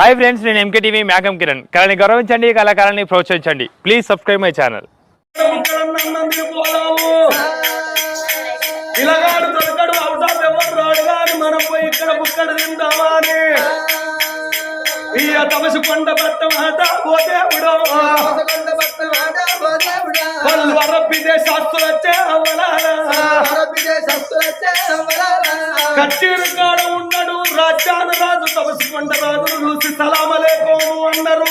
Hi friends నేను M K TV Mekam Kiran. కళని గౌరవించండి కళాకారాన్ని ప్రోత్సహించండి. Please subscribe my channel. Nandini పోదాము ఇలాగాడు దొరకడు అవుతా ఎవరు రాడు గాని మనం పోయి ఇక్కడ బుక్కడ తిందామా అని ఈ తమసి కొండ పట్ట ఓ దేవుడు వాళ్ళు వరప్పిదే శాస్త్రం వచ్చే అవలాలా కచ్చీరు కాడ ఉన్నాడు రాజ్యాన రాజు తమసి కొండ రాజు చూసి సలామలేకోము అన్నారు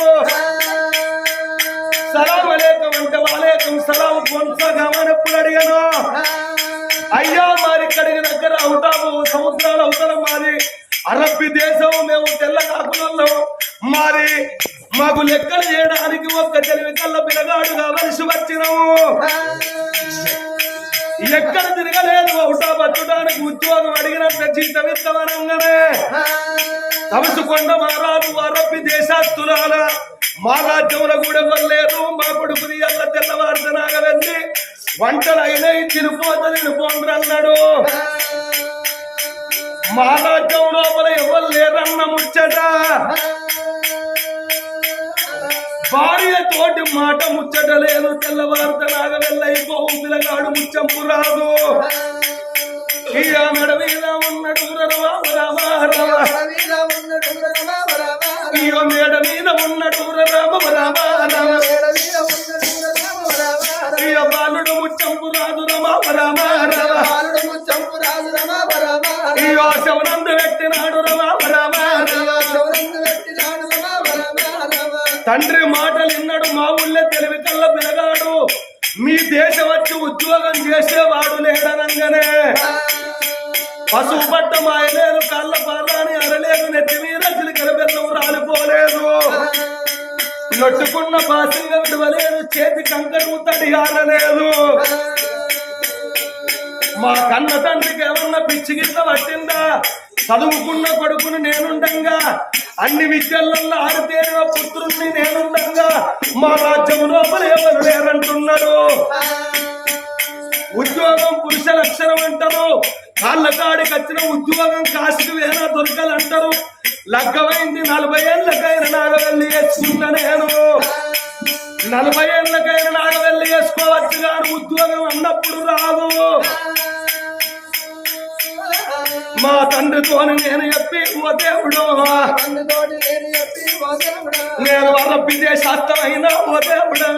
సలామలేకం అంటే వాలేకం సలాం కొనసాగామని ఎప్పుడు అడిగాను. అయ్యా మరి ఇక్కడికి దగ్గర అవుతాము సముద్రాలు అవుతాం మాది అరబ్బి దేశం మేము తెల్ల కాకులలో మరి. మాకు లెక్కలు చేయడానికి ఒక్క తెలివి కళ్ళ పిల్లగాడు కావలసి వచ్చినాము ఎక్కడ తిరగలేదు అవుతా బతుడానికి ఉద్యోగం అడిగినంత జీతం ఇస్తామనగానే. తమసుకొండ మహారాజు అరబ్బి దేశాస్తురాల మా రాజ్యంలో కూడా వల్లేదు మా కొడుకుని అల్ల తెల్లవారుతనాగా వెళ్ళి వంటలు అయినాయి తినిపోత తినిపోండ్రు అన్నాడు. మా రాజ్యం లోపల ఎవరు లేరన్న ముచ్చట. భార్య తోటి మాట ముచ్చట లేదు తెల్లవారుతనాగా వెళ్ళైపోవు పిల్లగాడు ముచ్చంపు రాదు. ఇక మెడ మీద ఉన్నడు పట్టుకున్న బాసింగ విడవలేదు చేతి కంకరు తడియారలేదు మా కన్న తండ్రికి ఏమన్నా పిచ్చి గిట్ల పట్టిందా? చదువుకున్న కొడుకుని నేనుండంగా అన్ని విద్యలలో ఆరితేరిన పుత్రుణ్ణి నేనుండంగా మా రాజ్యం లోపల ఎవరు లేరంటున్నారు ఉద్యోగం పురుష లక్షణం అంటారు. కాళ్ళ కాడికి వచ్చిన ఉద్యోగం కాశీకి వేనా దొరకలంటారు. లగ్గమైంది నలభై ఏళ్ళకైనా నాగవెల్లి వేసుకున్నా నేను. నలభై ఏళ్ళకైనా నాగవెల్లి వేసుకోవచ్చు కానీ ఉద్యోగం అన్నప్పుడు రాదు మా తండ్రితోని నేను చెప్పి ఓ దేవుడు నేను వాళ్ళ విదేశాస్తమైన ఓ దేవుడా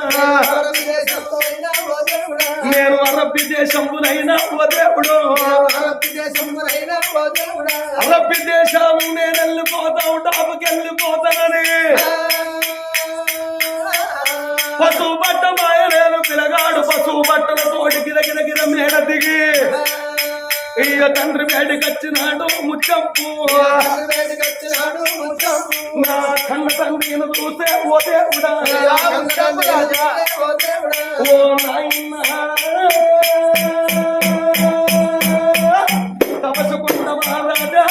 నేను వాళ్ళ విదేశంపునైనా ఓ దేవుడు అరబ్బి దేశం నేను వెళ్ళిపోతావు డాబుకి వెళ్ళిపోతానని. పశువు బట్ట మాయలేను పిలగాడు పశువు బట్టల తోటి గిరగిర గిర మేడ దిగి. ఇక తండ్రి వేడికి వచ్చినాడు ముచ్చంపు నా కన్న తండ్రిని చూసే ఓ దేవుడా. ఓ నాయనా. తపసుకున్న మహారాజా.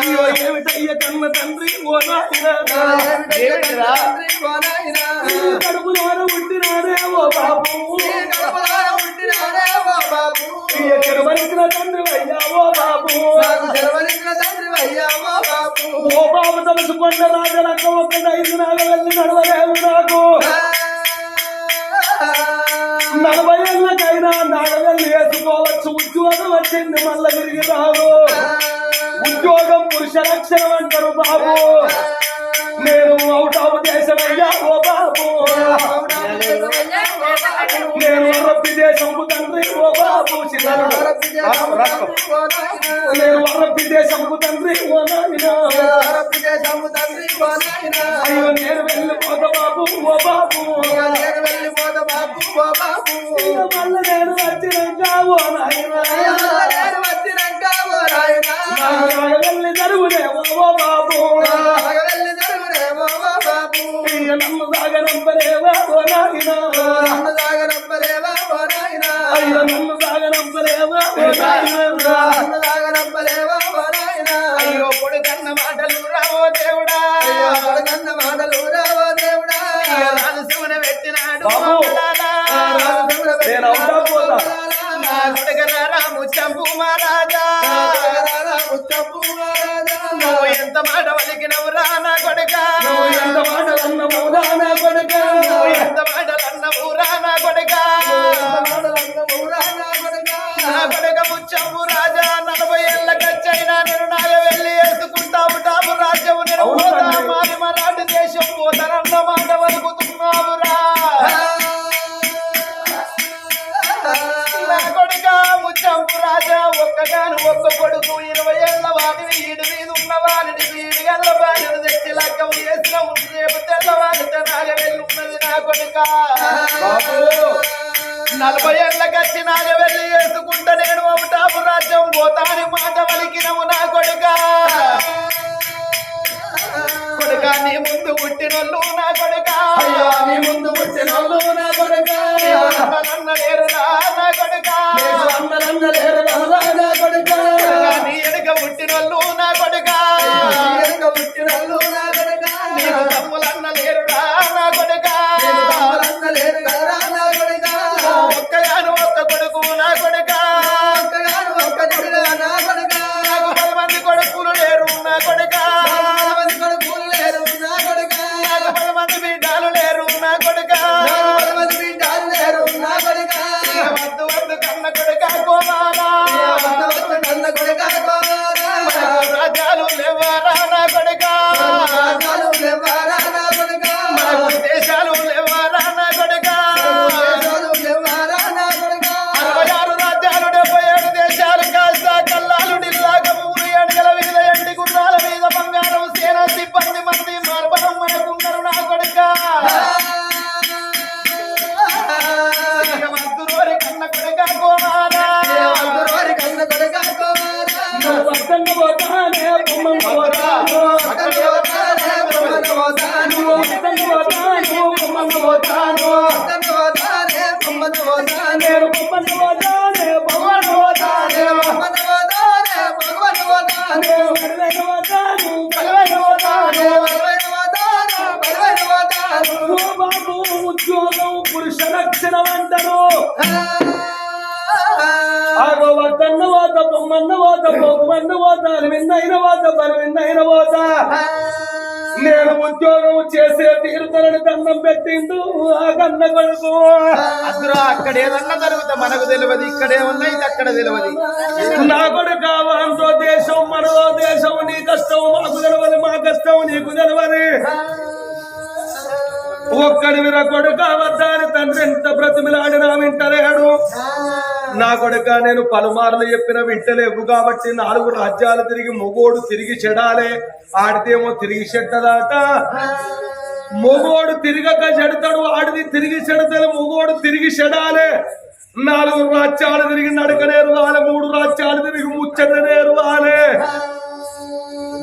అయ్యో ఏమిటయ్య కన్న తండ్రి? ఓ నాయనా. కడుపులోన ఎక్కడవలసిన తండ్రి అయ్యా ఓ బాబు. ఓ బాబు. తలుచుకున్న రాజలక్క ఒక్క ఐదు నాలుగు వెళ్ళి నడవలేదు నాకు. నలభై ఏళ్ళకైనా నాగవెళ్ళి వేసుకోవచ్చు ఉద్యోగం వచ్చింది మళ్ళా తిరిగి రాదు ఉద్యోగం పురుష లక్షణం అంటారు బాబు. నేను అవుట్ ఆఫ్ దేశం అయ్యా ఓ బాబు. నేను అరబ్బి దేశం తండ్రి ఓ బాబు. నేను అరబ్బి దేశం తండ్రి ఓ నాయనా. అయ్యో నేను వెళ్ళిపోతా బాబు ఓ బాబు. మళ్ళీ నేను వచ్చినాక ఓ నాయనా. నాకు వెళ్ళి జరుగునేమో ఓ బాబు. ఇక నన్ను సాగనంపలేవా ఓ నాయనా? అయ్యో నన్ను సాగనంపలేవా ఓ నాయనా? అయ్యో కొడుకన్న మాటలు రావో దేవుడా. రాజశివన పెట్టినాడు బాబు లాలా. నేను అవుతా పోతా. రాము చంపు మహారాజా. ఎంత మాట వలికినవురా నా కొడుక. కొడుక. నలభై ఏళ్ళకచ్చి నాగ వెళ్ళి వేసుకుంటా నేను అవుతాపు రాజ్యం పోతాని మాట వలికినము నా కొడుక. కొడుక నీ ముందు పుట్టినోళ్ళు నా కొడుక. నీ ముందు వచ్చినోళ్ళు నా కొడుక. నన్న లేరురా నా కొడుక. అందరందరేరు రారా నా కొడుక. నీ పుట్టినోళ్ళు నా కొడుక. పుట్టినోళ్ళు కొడుక? ఆగో వద్దన్న వాత బొమ్మన్న వాత బొమ్మన్న వాత అరవిందైన వాత బరవిందైన వాత నేను ఉద్యోగం చేసే తీరుతలని దండం పెట్టిండు ఆ కన్న కొడుకు. అందులో అక్కడ ఏదన్నా జరుగుతా మనకు తెలియదు ఇక్కడ ఏమన్నా ఇది అక్కడ తెలియదు. నా కొడుకు వాంతో దేశం మనో దేశం నీ కష్టం మాకు తెలవదు మా కష్టం నీకు తెలవదు ఒక్కడి విర కొడుక వద్దాని తండ్రి ఎంత బ్రతిమిలాడినా వింటలేడు. నా కొడుక నేను పలుమార్లు చెప్పిన వింటలేవు కాబట్టి నాలుగు రాజ్యాలు తిరిగి మొగోడు తిరిగి చెడాలే. ఆడితేమో తిరిగి చెడ్డదాట. మొగోడు తిరగక చెడతాడు ఆడిది తిరిగి చెడతాడు మొగోడు తిరిగి చెడాలే. నాలుగు రాజ్యాలు తిరిగి నడక నేర్వాలే మూడు రాజ్యాలు తిరిగి ముచ్చట నేర్వాలే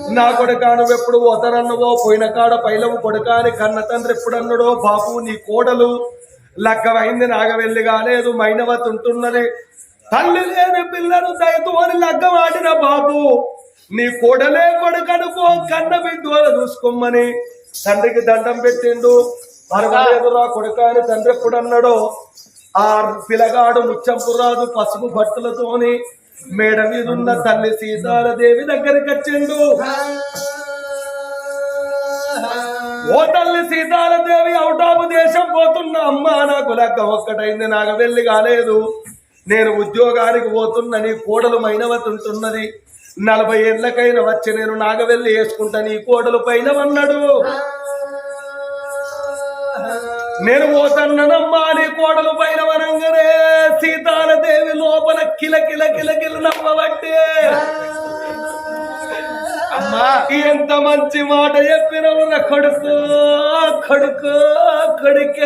నా కొడుక ఎప్పుడు పోతానన్నవో పోయిన కాడ పైలవు కొడుక అని కన్న తండ్రి ఎప్పుడన్నడో బాపు నీ కోడలు లగ్గమైంది నాగవెల్లి కాలేదు మైనవ ఉంటున్నది తల్లి లేని పిల్లను దయతో అని లగ్గం ఆడిన బాబు నీ కోడలే కొడుకనుకో కన్న బిడ్డోల చూసుకోమని తండ్రికి దండం పెట్టిండు. పర్వాలేదురా కొడుక అని తండ్రి ఎప్పుడన్నాడో ఆ పిలగాడు ముచ్చంపురాదు పసుపు బట్టలతోని మేడ మీద ఉన్న తల్లి సీతాలదేవి దగ్గరికి వచ్చిండు. ఓ తల్లి సీతాలదేవి ఆఫ్ దేశం పోతున్న అమ్మా నాకు లెక్క ఒక్కటైంది నాకు వెళ్ళి కాలేదు. నేను ఉద్యోగానికి పోతున్న నీ కోడలు మైనవతి ఉంటున్నది. నలభై ఏళ్ళకైనా వచ్చి నేను నాగవెల్లి వేసుకుంటా నీ కోడలు పైన అన్నాడు నేను పోతన్ననమ్మా నీ కోడలు పైన వనంగానే సీతాలదేవి లోపల కిల కిల కిల కిల నమ్మబట్టే అమ్మా ఎంత మంచి మాట చెప్పినవు నా కొడుకు కొడుకు కొడుక.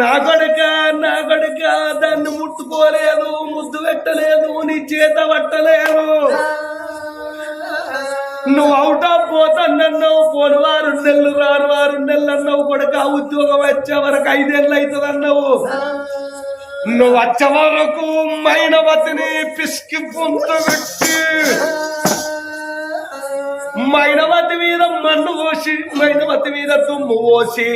నా కొడుక నా కొడుక దాన్ని ముట్టుకోలేదు ముద్దు పెట్టలేదు నీ చేత పట్టలేదు. నువ్వు అవుట్ ఆఫ్ పోతానన్నావు పోను వారు నెలలు రారు వారు నెలలు అన్నావు కొడుక ఉద్యోగం వచ్చే వరకు ఐదేళ్ళు అవుతుంది అన్నావు. నువ్వు వచ్చే వరకు మైనవతిని పిసికి పొంత పెట్టి మైనవతి మీద మన్ను పోసి మైనవతి మీద తుమ్ము పోసి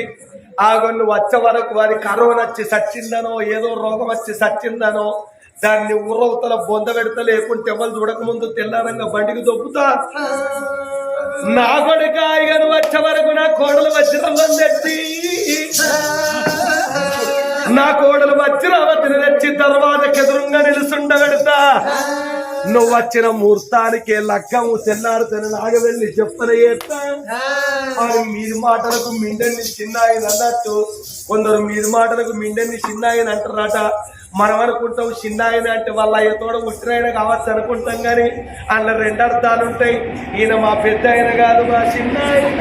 ఆగొన్ను వచ్చే వరకు వారి కరోనా వచ్చి సచ్చిందనో ఏదో రోగం వచ్చి సచ్చిందనో దాన్ని ఉర్రవతల బొంద పెడతా లేకుంటే ఎవరు చూడకముందు తెల్లారంగా బండికి దొబ్బుతా. నా కొడుక ఇగను వచ్చే వరకు నా కోడలు వచ్చిన తెచ్చి నా కోడలు వచ్చిన అవతిని తెచ్చి తర్వాత ఎదురుగా నిలుసుండబెడతా నువ్వు వచ్చిన ముహూర్తానికి లగ్గము తెల్లారుతని నాగ వెళ్ళి చెప్పన మీది మాటలకు మిండని చిన్నాయని అన్నట్టు కొందరు మీది మాటలకు మిండని చిన్నాయని అంటారట. మనం అనుకుంటాం చిన్నాయన అంటే వాళ్ళ అయ్యతోడ పుట్టినాయన కావచ్చు అనుకుంటాం కానీ అందులో రెండు అర్థాలు ఉంటాయి. ఈయన మా పెద్ద ఆయన కాదు మా చిన్నాయన.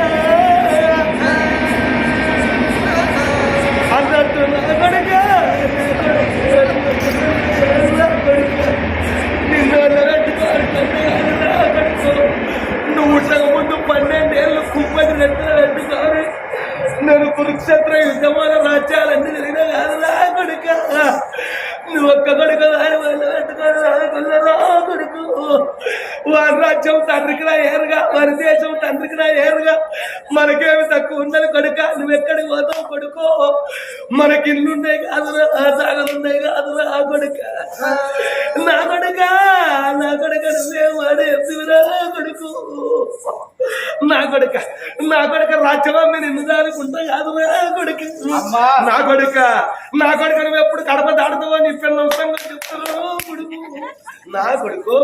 అన్నట్టు కొడుక నా నువ్వు పుట్టక ముందు పన్నెండేళ్ళు కుప్పది రెట్టాలంటున్నారు నేను కురుక్షేత్ర యుద్ధమాన రాజ్యాలన్నీ జరిగిన కాదు నా కొడుక. నువ్వు ఒక్క కొడుకు కొడుకు. వారి రాజ్యం తండ్రికి నా ఏరుగా వారి దేశం తండ్రికి నా ఏరుగా. మనకేమి తక్కువ ఉన్నది కొడుక నువ్వు ఎక్కడికి పోతావు కొడుకో? మనకి ఇల్లున్నాయి కాదురా ఆ కాదురా ఆ కొడుక. నా కొడుక నా కొడుక నువ్వే వాడే ఎత్తురా కొడుకు. నా కొడుక నా కొడుక రాజ్యమమ్మి నిన్ను దానుకుంటా కాదురా కొడుకు. అమ్మా. నా కొడుక నా కొడుక నువ్వు ఎప్పుడు కడప దాడుతావో నీ పిల్లల కొడుకు. నా కొడుకు.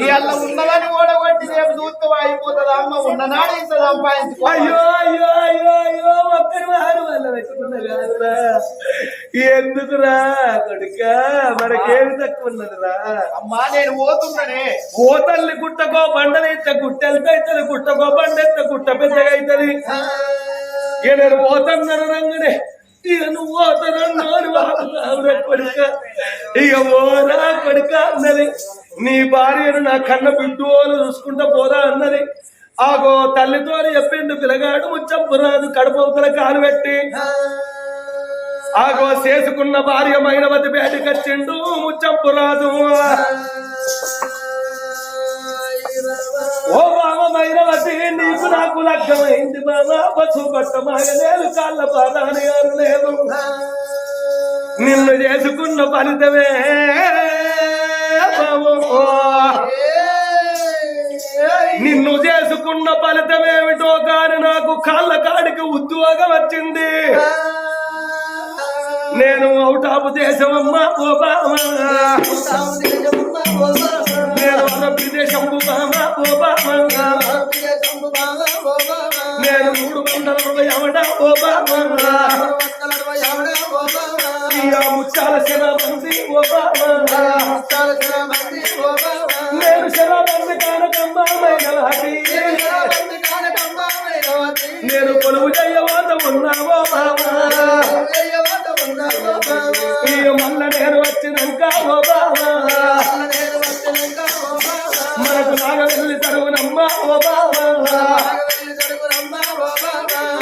ఇవాళ ఉన్నదని ఓడగొట్టి రేపు చూస్తూ అయిపోతుంది? అమ్మ ఉన్ననాడు ఇంత సంపాదించుకో. అయ్యో అయ్యో అయ్యో అయ్యో ఒక్కరి వారు వల్ల పెట్టుకున్న కాదురా. ఎందుకురా కొడుక? మనకేమి తక్కువ ఉన్నదిరా అమ్మా నేను పోతున్నానే ఓ తల్లి గుట్టకో బండనైతే గుట్టెంత అవుతుంది గుట్టకో బండెంత గుట్ట పెద్దగా అవుతుంది. ఇక నేను పోతాను రంగనే ఇక నువ్వు పోతానన్నాను కొడుక. ఇక ఓరా కొడుక అన్నది. నీ భార్యను నా కన్న బిడ్డోలు చూసుకుంటా పోరా అన్నది. ఆగో తల్లితో చెప్పిండు పిలగాడు ముచ్చంపురాదు కడుపవుతల కాలు పెట్టి. ఆగో చేసుకున్న భార్య మైనవతి బయటకొచ్చిండు ముచ్చంపురాదు లగ్గమైంది బాబా? మాగలేదు కాళ్ళ పాదాని గారు లేదు. నిన్ను చేసుకున్న ఫలితమే. నిన్ను చేసుకున్న ఫలితమేమిటో కాని నాకు కాళ్ళ కాడికి ఉద్యోగం వచ్చింది నేను అవుట్ ఆఫ్ దేశమమ్మ ఓ బామ నేను అరబ్బి నేను మూడు వందల అరవై అవడ ఓ ముచ్చాల శరాబంది ఓ నేను శరాబంది మంది నేను కొలువు జయవాత ఉన్నావో బాబా. ఇయ్య మల్ల నేను వచ్చినాక ఓ బామ మనకు లాగా వెళ్ళి తరుగునమ్మ ఓ బామ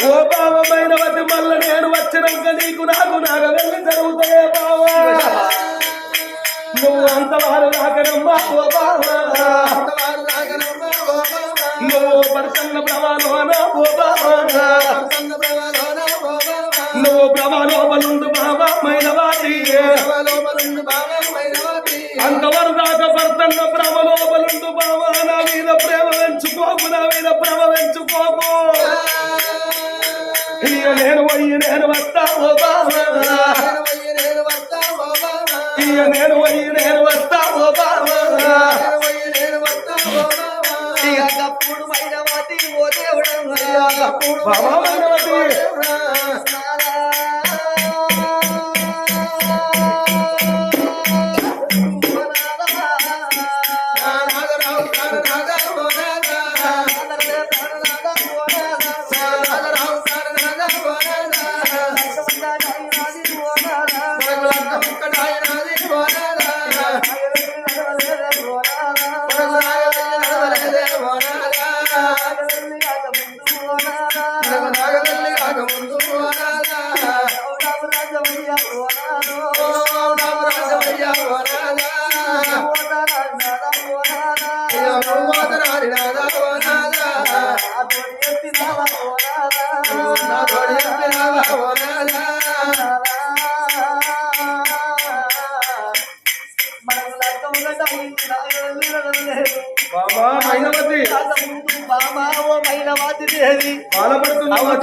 ఓ బావ మైనవతి మల్ల నేను వచ్చినాక నీకు నాకు నాగ వెళ్ళి జరుగుతాయే బావా నువ్వు అంత వారు రాకనమ్మా ఓ బావా నువ్వు పరసన్న ప్రమాణోన ఓ బావా నువ్వు ప్రమాణోపలుండు దాకా భర్తన్న భ్రమలోపలుండు బావా నా మీద ప్రేమ పెంచుకోకు నా మీద భ్రమ పెంచుకోకు. ఇక నేను పోయి నేను వస్తా ఓ బావా. ఇక నేను పోయి నేను వస్తా ఓ బావా. బావా మైనవతి.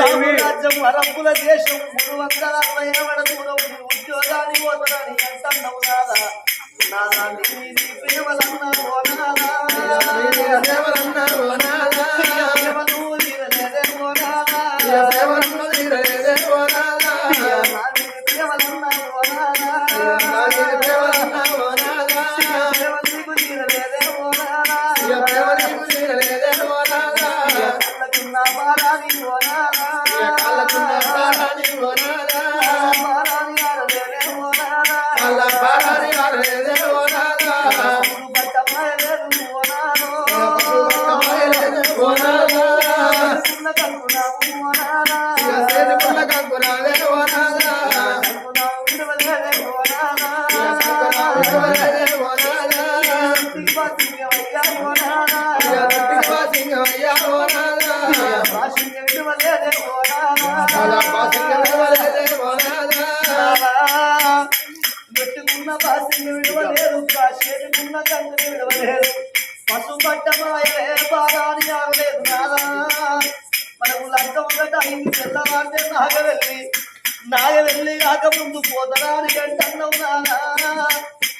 రాజ్యం అరంపుల దేశం మూడు వందల అరవై దూరం ఉద్యోగాన్ని పోతారని అంటున్నావు నాదా నాదా నీ నీ ప్రేమలన్నా ఓ నాదా ప్రేమలన్నా ఓ నాదా ప్రేమలు పెట్టుకున్న బాసింగ విడవలేదు కాశేటుకున్న కందుని విడవలేదు పశు పట్టమాయలే పాదాని ఆగలేదు నాదా మనకు లంచం ఒకట అయింది తెల్లవారితే నాగవెళ్ళి నాగవెళ్ళి కాక ముందు పోతరాని గంటన్నావు నాదా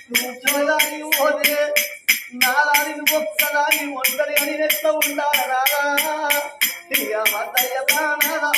నువ్వు చూడదాని పోతే నువ్వు ఒక్కదాని ఒంటరి అని నెట్ట ఉండాలి మతయ్య ప్రాణాదా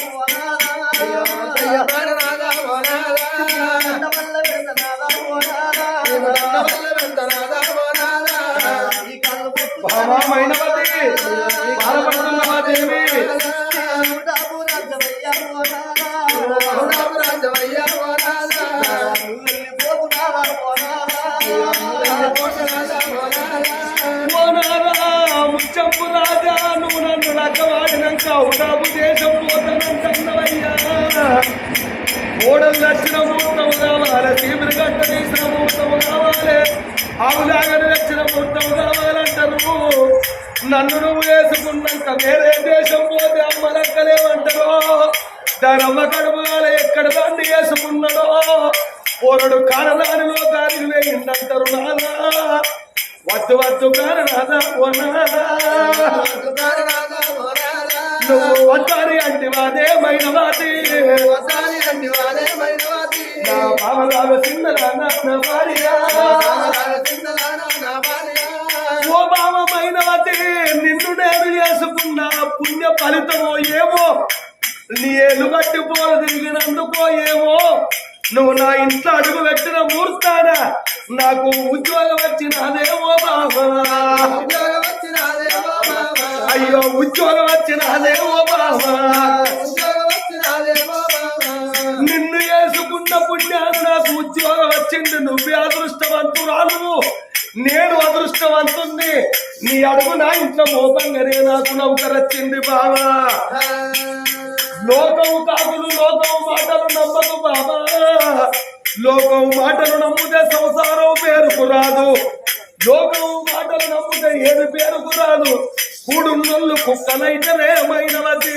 ఓడలు నచ్చిన కావాలి చీపురు గట్ట తీసిన ముహూర్తం కావాలి. ఆవులాగని నచ్చిన ముహూర్తం కావాలంటారు. నన్ను నువ్వు వేసుకున్నాక వేరే దేశం పోతే అమ్మ లెక్కలేమంటారో అమ్మ కడుపుగాల ఎక్కడ బండి వేసుకున్నాడో? పోరడు కారదానిలో దానికి వేయిందంటారు నానా. వద్దు వద్దు కారణాదా ఓ నాదా నువ్వు వద్దాని అంటే వాదేమైన వాది నా బావలాగా చిన్నదానా నా భార్య ఓ భావమైన వాది నిన్ను నేను చేసుకున్న పుణ్య ఫలితమో ఏమో నీ ఏలు బట్టి పోలు తిరిగినందుకో ఏమో నువ్వు నా ఇంట్లో అడుగు పెట్టిన ముహూర్తాన నాకు ఉద్యోగం వచ్చినదేమో బాబా అయ్యో ఉద్యోగం వచ్చినదేమో బాబా నిన్ను వేసుకున్న పుణ్యాన్ని నాకు ఉద్యోగం వచ్చింది నువ్వే అదృష్టవంతురాలు. నేను అదృష్టవంతుంది నీ అడుగు నా ఇంట్లో మోపంగానే నాకు నౌకరొచ్చింది బావా. లోకము కాకులు లోకము మాటలు నమ్మకు బాబా లోకము మాటలు నమ్ముతే సంసారం పేరుకు రాదు. యోగము మాటలు నమ్ముతే ఏది పేరుకు రాదు కూడున్నోళ్ళు కుక్కనైతేనేమైనవది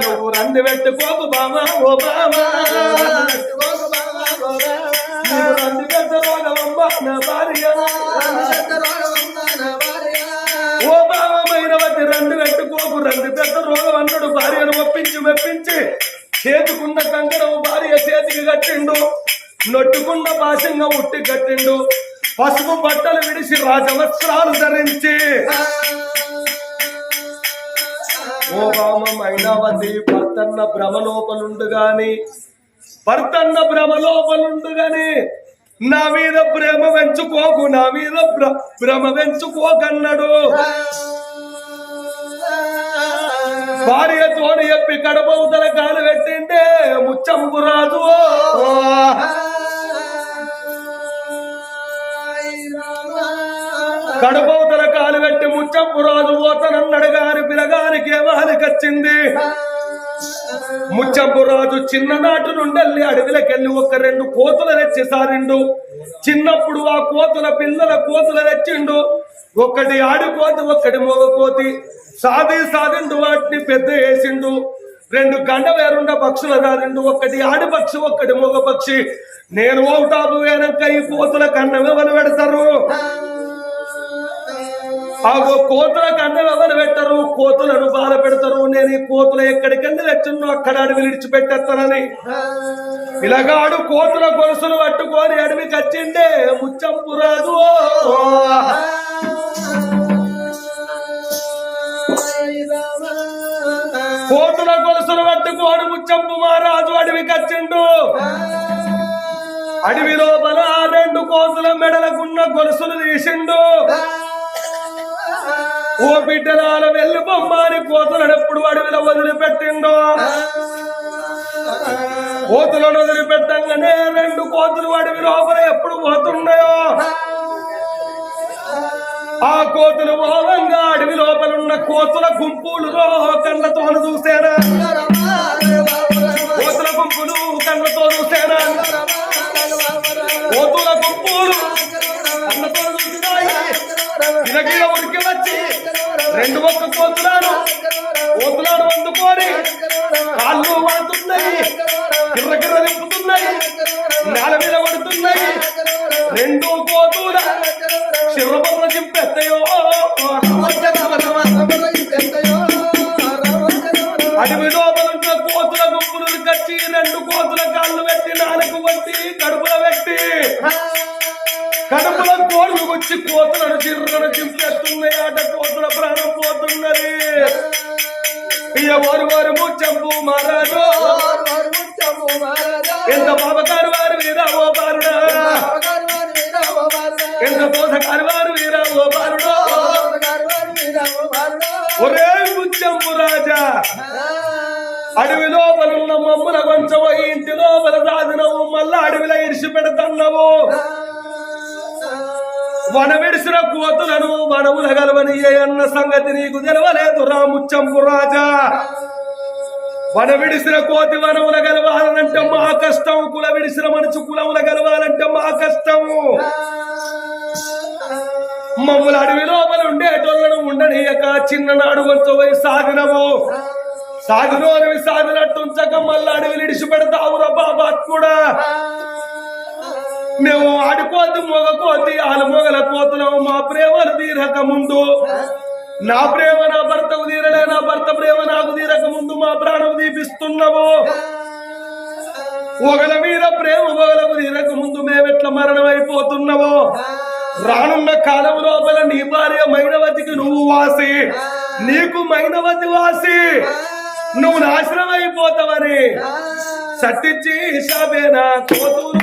నువ్వు రంది పెట్టుకోకు బామా ఓ బామా. నువ్వు రంది పెద్ద రోగమమ్మ నా భార్య. ఓ బావమైనవతి రంది పెట్టుకోకు. రంది పెద్ద రోగం అన్నాడు భార్యను ఒప్పించి మెప్పించి చేతుకున్న కంకణం భార్య చేతికి కట్టిండు. నొట్టుకున్న భాషంగా ఉట్టి కట్టిండు. పసుపు బట్టలు విడిచి రాజవస్త్రాలు ధరించి. ఓ బామమైనవతి భర్తన్న భ్రమలోపలుండు గాని భర్తన్న భ్రమలోపలుండు గాని నా మీద ప్రేమ పెంచుకోకు నా మీద భ్రమ పెంచుకోకన్నాడు. భార్యతో చెప్పి కడపవుతల కాలు పెట్టింటే ముచ్చంపు రాజు. కడపవుతల కాలు పెట్టి ముచ్చంపు రాజు పోతనన్నాడు గాని పిలగానికి ఏమాలికొచ్చింది ముచ్చంపు రాజు చిన్ననాటి నుండి అడవిలకెళ్ళి ఒక రెండు కోతులు తెచ్చి సారిండు. చిన్నప్పుడు ఆ కోతుల పిల్లల కోతులు తెచ్చిండు. ఒకటి ఆడిపోతి ఒకటి మోగపోతి సాది సాదిండు వాటిని పెద్ద వేసిండు. రెండు గండ వేరుండ పక్షుల దారిండు. ఒకటి ఆడిపక్షి ఒక్కటి మగ పక్షి. నేను ఓటాపు వేనక్క ఈ కోతుల కన్నం ఎవరు పెడతారు? ఆ కోతుల కన్నం ఎవరు పెట్టరు? కోతులను బాధ పెడతారు. నేను ఈ కోతులు ఎక్కడికన్నా తెచ్చున్నో అక్కడ అడవి విడిచిపెట్టేస్తానని. ఇలాగాడు కోతుల గొలుసులు పట్టుకొని అడవికి వచ్చిండే ముచ్చంపు రాజు కోతుల గొలుసులు పట్టుకొని ముచ్చంపు మహారాజు అడవికి వచ్చిండు అడవి లోపల రెండు కోతుల మెడలకున్న గొలుసులు తీసిండు. ఓ బిడ్డలాల వెళ్ళి బొమ్మాని కోతలనప్పుడు ఎప్పుడు అడవిలో వదిలిపెట్టిండో కోతులను వదిలిపెట్టంగానే రెండు కోతులు అడవి లోపల ఎప్పుడు పోతున్నాయో ఆ కోతులు ఓవంగా అడవి లోపల ఉన్న కోతుల గుంపులు కళ్ళతో ఎవరు వారు ముచ్చంపు మహారాజు ఎంత బాబకారు వారు వీరా ఓ బారుడా ఎంత దోసకారు వారు వీరా ఓ బారుడా ఒరే ముచ్చంపు రాజా అడవి లోపల ఉన్న మమ్ముల కొంచెం ఇంటి లోపల దాదినవు మళ్ళా అడవిలో ఇడిచి పెడతన్నావు వనవిడిసిన కోతులను వనవులగలవని అన్న సంగతి నీకు తెలవలేదు రాముచ్చంపు రాజా. వన విడిసిన కోతి వనముల గెలవాలంటే మా కష్టం కుల విడిసిన మనసు కులముల గెలవాలంటే మా కష్టము మమ్మల్ని అడవి లోపల ఉండేటోళ్ళను ఉండనీయక చిన్ననాడు కొంచెం పోయి సాగినము. సాగును అడవి సాగినట్టు ఉంచక మళ్ళీ అడవిలు ఇడిచి పెడతావురా బాబా కూడా. మేము ఆడుకోద్ది మొగ కోతి ఆల మొగల కోతున్నాము మా ప్రేమను తీరక ముందు. నా ప్రేమ నా భర్తకు తీరలే నా భర్త ప్రేమ నాకు తీరక ముందు మా ప్రాణం దీపిస్తున్నావు ఒకల మీద ప్రేమ ఒకలకు తీరక ముందు మేమెట్ల మరణం అయిపోతున్నావో రానున్న కాలం లోపల నీ భార్య మైనవతికి నువ్వు వాసి. నీకు మైనవతి వాసి. నువ్వు నాశనం అయిపోతావని సట్టించి షాబేనా కోతూరు